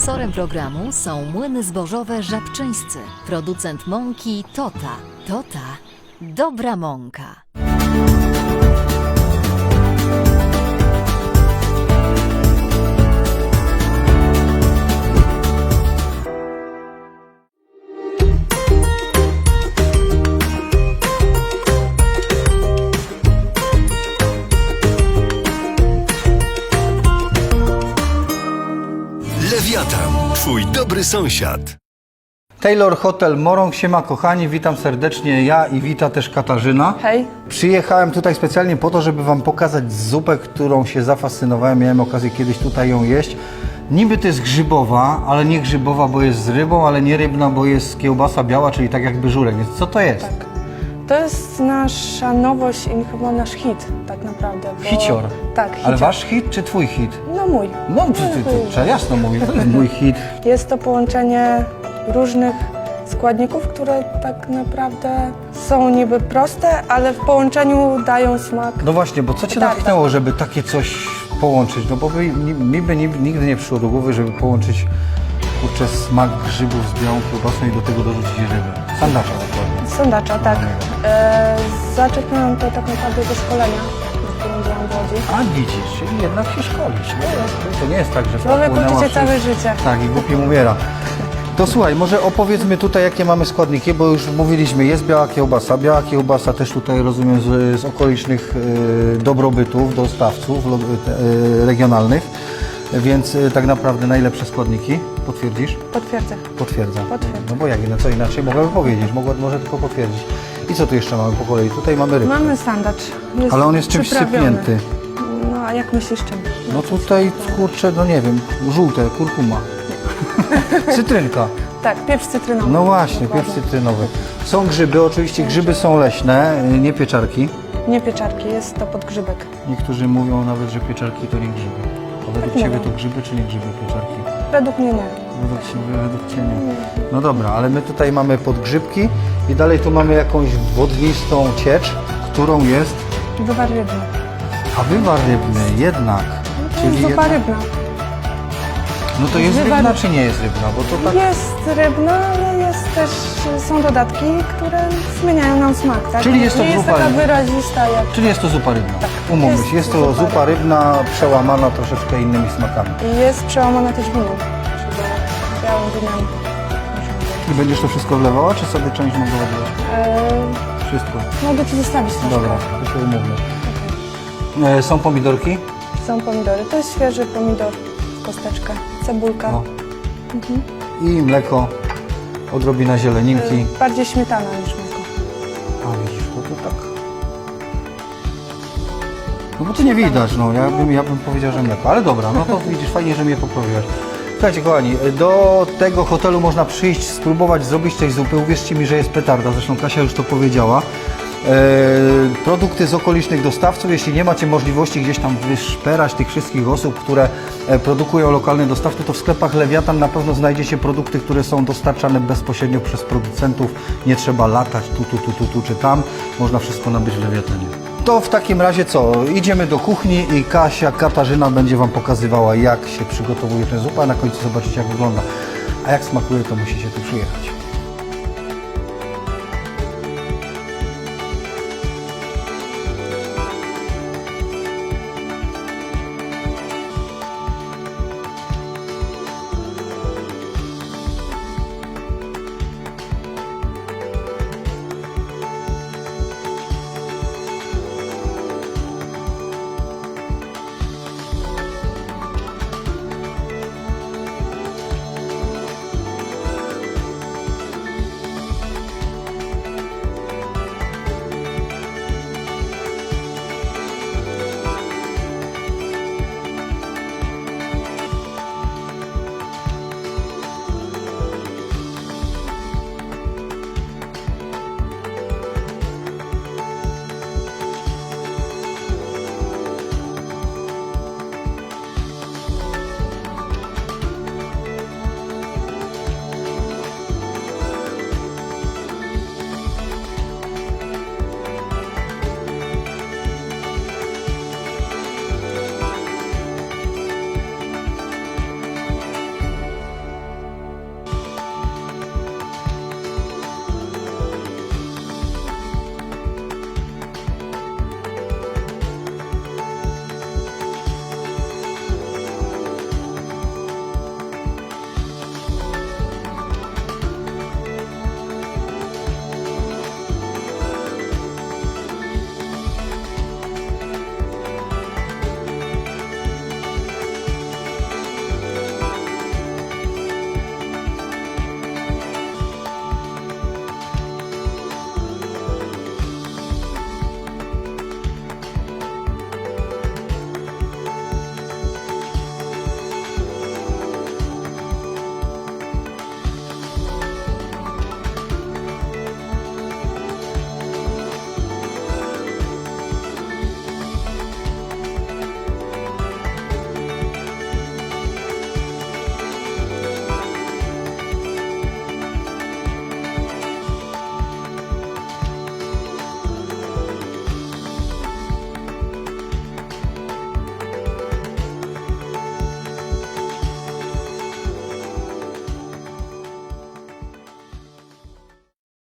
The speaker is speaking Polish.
Sponsorem programu są młyny zbożowe Żabczyńscy, producent mąki Tota. Tota. Dobra mąka. Twój dobry sąsiad. Taylor Hotel Morąg, siema kochani, witam serdecznie ja i wita też Katarzyna. Hej. Przyjechałem tutaj specjalnie po to, żeby Wam pokazać zupę, którą się zafascynowałem, miałem okazję kiedyś tutaj ją jeść. Niby to jest grzybowa, ale nie grzybowa, bo jest z rybą, ale nie rybna, bo jest kiełbasa biała, czyli tak jakby żurek, więc co to jest? To jest nasza nowość i chyba nasz hit tak naprawdę. Bo... Hicior. Tak, Ale hicior. wasz hit czy twój hit? No mój. No, ty, ty, ty, trzeba jasno mówić, to jest mój hit. Jest to połączenie różnych składników, które tak naprawdę są niby proste, ale w połączeniu dają smak. No właśnie, bo co Cię Tak, natchnęło, żeby takie coś połączyć? No bo by, mi, by ni- nigdy nie przyszło do głowy, żeby połączyć kurczę smak grzybów z białą kiełbasą i do tego dorzucić ryby. Sandacza dokładnie. Sandacza, tak. E, zaczerpnęłam to tak naprawdę ze szkolenia, na którym byłam w Łodzi. A widzisz, czyli jednak się szkolisz. No, to nie jest tak, że Człowiek popłynęła uczy się przez- całe życie. Tak, i głupim umiera. To słuchaj, może opowiedzmy tutaj, jakie mamy składniki, bo już mówiliśmy, jest biała kiełbasa. Biała kiełbasa też tutaj rozumiem z, z okolicznych e, dobrobytów, dostawców lo, e, regionalnych, więc e, tak naprawdę najlepsze składniki. Potwierdzisz? Potwierdzę. Potwierdzam. Potwierdzam. No bo jak, no co inaczej mogłaby powiedzieć, mogła, może tylko potwierdzić. I co tu jeszcze mamy po kolei? Tutaj mamy rybkę. Mamy sandacz. Jest Ale on jest czymś przyprawiony. sypnięty. No a jak myślisz czym? No tutaj, kurczę, no nie wiem, żółte, kurkuma. Cytrynka. Tak, pieprz cytrynowy. No właśnie, Dokładnie. pieprz cytrynowy. Są grzyby, oczywiście grzyby są leśne, y, nie pieczarki. Nie pieczarki, jest to podgrzybek. Niektórzy mówią nawet, że pieczarki to nie grzyby. Według Tak Ciebie mówią. to grzyby czy nie grzyby pieczarki? Według mnie nie. Według Ciebie, według Ciebie nie. No dobra, ale my tutaj mamy podgrzybki i dalej tu mamy jakąś wodnistą ciecz, którą jest, Wywar rybny. a wywar rybny jednak. No to jest zupa jednak- rybna. No to jest wywar- rybna czy nie jest rybna? Bo to tak... Jest rybna, ale jest też, są dodatki, które zmieniają nam smak, tak? Czyli jest to nie jest zupa taka rybna. wyrazista jak... Czyli jest to zupa rybna. Umówmy jest się, jest to zupa zupa rybna przełamana troszeczkę innymi smakami. I jest przełamana też winem, czyli białym winem. I będziesz to wszystko wlewała, czy sobie część mogę odlać? Eee, Wszystko. mogę Ci zostawić troszkę. Dobra, to się umówmy. E, są pomidorki? Są pomidory. To jest świeży pomidor, kosteczka, cebulka. No. I mleko, odrobina zieleninki. Eee, bardziej śmietana niż mleko. A widzisz, to, to tak. No bo tu nie widać, no ja bym, ja bym powiedział, że mleko, ale dobra, no to widzisz, fajnie, że mnie poprawiłaś. Słuchajcie kochani, do tego hotelu można przyjść, spróbować zrobić tej zupy. Uwierzcie mi, że jest petarda, zresztą Kasia już to powiedziała. E, produkty z okolicznych dostawców, jeśli nie macie możliwości gdzieś tam wyszperać tych wszystkich osób, które e, produkują lokalne dostawcy, to w sklepach Lewiatan na pewno znajdziecie produkty, które są dostarczane bezpośrednio przez producentów. Nie trzeba latać tu, tu, tu, tu, tu czy tam. Można wszystko nabyć w Lewiatanie. To w takim razie co? Idziemy do kuchni i Kasia, Katarzyna będzie Wam pokazywała, jak się przygotowuje tę zupę, a na końcu zobaczycie, jak wygląda. A jak smakuje, to musicie tu przyjechać.